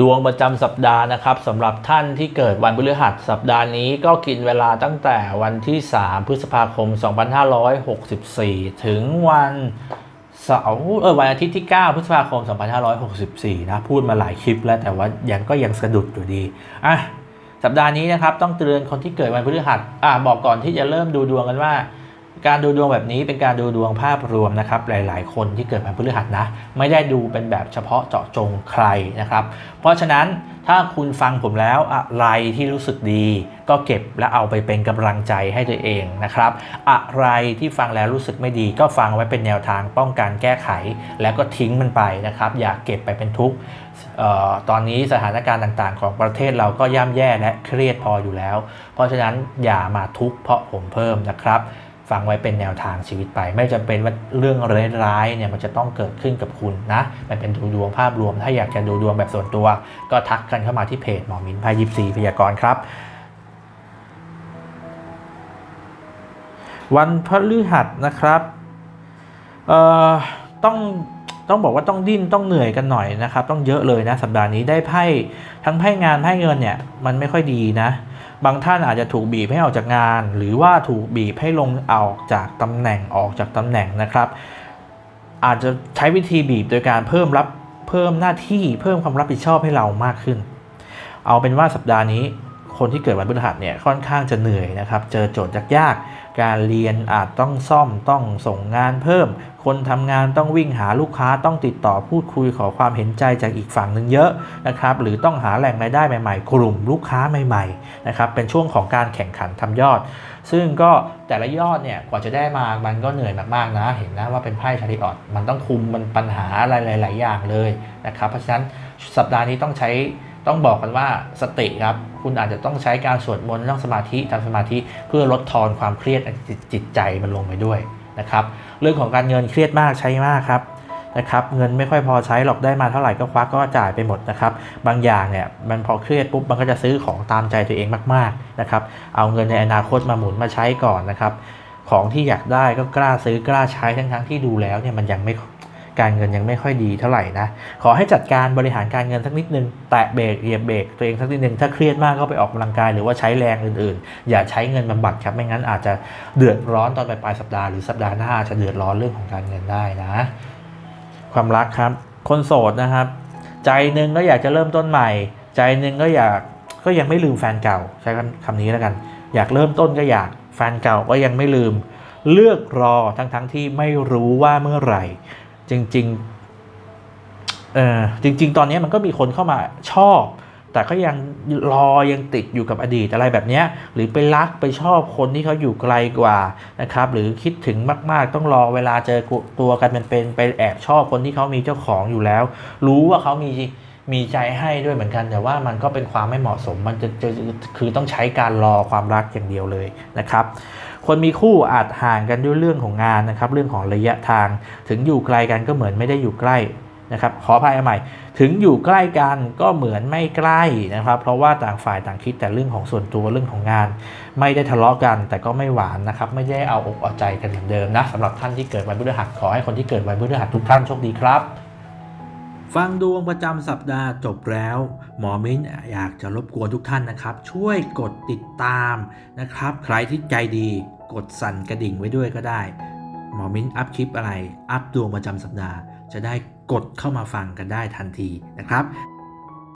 ดวงประจำสัปดาห์นะครับสำหรับท่านที่เกิดวันพฤหัสสัปดาห์นี้ก็กินเวลาตั้งแต่วันที่ 3 พฤษภาคม 2564 ถึงวันเสาร์เออวันอาทิตย์ที่ 9 พฤษภาคม 2564 นะพูดมาหลายคลิปแล้วแต่ว่ายังก็ยังสะดุดอยู่ดีอะสัปดาห์นี้นะครับต้องเตือนคนที่เกิดวันพฤหัสอะบอกก่อนที่จะเริ่มดูดวงกันว่า การดูดวงแบบนี้เป็นการดูดวงภาพรวมนะครับ หลาย ๆ คนที่เกิดวันพฤหัสนะ ไม่ได้ดูเป็นแบบเฉพาะเจาะจงใครนะครับ เพราะฉะนั้นถ้าคุณฟังผมแล้วอะไรที่รู้สึกดี ก็เก็บและเอาไปเป็นกำลังใจให้ตัวเองนะครับ อะไรที่ฟังแล้วรู้สึกไม่ดี ก็ฟังไว้เป็นแนวทางป้องกันแก้ไข แล้วก็ทิ้งมันไปนะครับ อย่าเก็บไปเป็นทุกข์ตอนนี้สถานการณ์ต่างๆ ของประเทศเราก็ย่ำแย่และเครียดพออยู่แล้ว เพราะฉะนั้นอย่ามาทุกข์เพราะผมเพิ่มนะครับ ฟังไว้เป็นแนวทางชีวิตไป ไม่จำเป็นว่าเรื่องร้ายๆเนี่ยมันจะต้องเกิดขึ้นกับคุณนะ มันเป็นดูดวงภาพรวม ถ้าอยากจะดูดวงแบบส่วนตัว ก็ทักกันเข้ามาที่เพจหมอมินพายิบซีพยากรณ์ครับ วันพฤหัสนะครับ เอ่อ ต้อง ต้องบอกว่าต้องดิ้นต้องเหนื่อยกันหน่อยนะครับ ต้องเยอะเลยนะสัปดาห์นี้ได้ไพ่ทั้งไพ่งานไพ่เงินเนี่ยมันไม่ค่อยดีนะ บางท่านอาจจะถูกบีบให้ออกจากงาน หรือว่าถูกบีบให้ลงออกจากตำแหน่งออกจากตำแหน่งนะครับ อาจจะใช้วิธีบีบโดยการเพิ่มรับเพิ่มหน้าที่เพิ่มความรับผิดชอบให้เรามากขึ้น เอาเป็นว่าสัปดาห์นี้คนที่เกิดวันพฤหัสเนี่ยค่อนข้างจะเหนื่อยนะครับ เจอโจทย์ยากๆ การเรียนอาจต้องซ่อมต้องส่งงานเพิ่ม คนทำงานต้องวิ่งหาลูกค้าต้องติดต่อพูดคุยขอความเห็นใจจากอีกฝั่งหนึ่งเยอะนะครับหรือต้องหาแหล่งรายได้ใหม่ๆ กลุ่มลูกค้าใหม่ๆนะครับเป็นช่วงของการแข่งขันทำยอด ซึ่งก็แต่ละยอดเนี่ยกว่าจะได้มามันก็เหนื่อยมากๆนะเห็นนะว่าเป็นไพ่ชาริออตมันต้องคุมมันปัญหาอะไรหลาย ๆ อย่างเลยนะครับเพราะฉะนั้นสัปดาห์นี้ต้องใช้ ต้องบอกกันว่าสติครับคุณอาจจะต้องใช้การสวดมนต์นั่งสมาธิทำสมาธิเพื่อลดทอนความเครียดในจิตจิตใจมันลงไปด้วยนะครับเรื่องของการเงินเครียดมากใช้มากครับนะครับเงินไม่ค่อยพอใช้หรอกได้มาเท่าไหร่ก็ควักก็จ่ายไปหมดนะครับบางอย่างเนี่ยมันพอเครียดปุ๊บมันก็จะซื้อของตามใจตัวเองมากๆนะครับเอาเงินในอนาคตมาหมุนมาใช้ก่อนนะครับของที่อยากได้ก็กล้าซื้อกล้าใช้ทั้งๆที่ดูแล้วเนี่ยมันยังไม่ การเงินยังไม่ค่อยดีเท่าไหร่นะ ขอให้จัดการบริหารการเงินสักนิดนึง แตะเบรกเหยียบเบรกตัวเองสักนิดนึง ถ้าเครียดมากก็ไปออกกำลังกายหรือว่าใช้แรงอื่นๆ อย่าใช้เงินบำบัดครับ ไม่งั้นอาจจะเดือดร้อนตอนปลายสัปดาห์หรือสัปดาห์หน้าอาจจะเดือดร้อนเรื่องของการเงินได้นะ ความรักครับ คนโสดนะครับ ใจหนึ่งก็อยากจะเริ่มต้นใหม่ ใจหนึ่งก็อยากก็ยังไม่ลืมแฟนเก่าใช้คำนี้แล้วกัน อยากเริ่มต้นก็อยากแฟนเก่าก็ยังไม่ลืม เลือกรอทั้งๆทที่ไม่รู้ว่าเมื่อไหร่ จริงๆเออจริง ๆ ตอนนี้มันก็มีคนเข้ามาชอบ แต่ก็ยังรอยังติดอยู่กับอดีตอะไรแบบเนี้ยหรือไปรักไปชอบคนที่เขาอยู่ไกลกว่านะครับ หรือคิดถึงมาก ๆ ต้องรอเวลาเจอตัวกันเป็นๆไปแอบชอบคนที่เขามีเจ้าของอยู่แล้ว รู้ว่าเขามี มีใจให้ด้วยเหมือนกัน แต่ว่ามันก็เป็นความไม่เหมาะสม มันจะจะคือต้องใช้การรอความรักอย่างเดียวเลยนะครับ คนมีคู่อาจห่างกันด้วยเรื่องของงานนะครับ เรื่องของระยะทาง ถึงอยู่ไกลกันก็เหมือนไม่ได้อยู่ใกล้นะครับ ขออภัยใหม่ ถึงอยู่ใกล้กันก็เหมือนไม่ใกล้นะครับ เพราะว่าต่างฝ่ายต่างคิดแต่เรื่องของส่วนตัวเรื่องของงาน ไม่ได้ทะเลาะกัน แต่ก็ไม่หวานนะครับ ไม่ได้เอาอกเอาใจกันเหมือนเดิมนะสำหรับท่านที่เกิดวันพฤหัสขอให้คนที่เกิดวันพฤหัสทุกท่านโชคดีครับ ฟังดวงประจำสัปดาห์จบแล้ว หมอมิ้นอยากจะรบกวนทุกท่านนะครับ ช่วยกดติดตามนะครับ ใครที่ใจดีกดสั่นกระดิ่งไว้ด้วยก็ได้ หมอมิ้นอัพคลิปอะไร อัพดวงประจำสัปดาห์ จะได้กดเข้ามาฟังกันได้ทันทีนะครับ